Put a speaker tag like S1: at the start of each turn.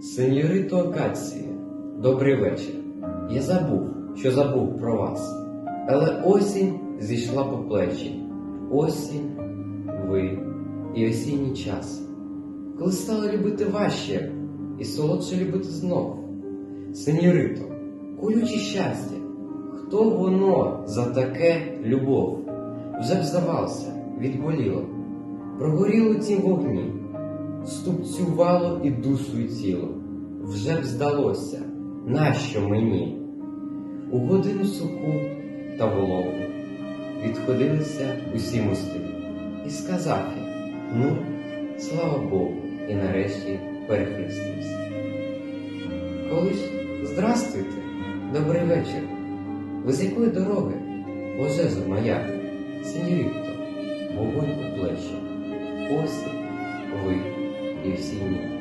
S1: Сеньорито Акації, добрий вечір. Я забув, що забув про вас. Але осінь зійшла по плечі. Осінь, ви і осінній час. Коли стало любити важче і солодше любити знов. Сеньорито, колюче щастя, хто воно за таке любов? Вже б здавалося, відболіло, прогоріло ті вогні, ступцювало і душу і тіло. Вже б здалося, нащо мені? У годину суху та вологу відходилися усі мости. І сказав я, ну, слава Богу, і нарешті перехрестився. Колись здрастуйте, добрий вечір. Ви з якої дороги? Ожеза моя, сеньорітто, вогонь у плечі. Осінь, ви і всі ні.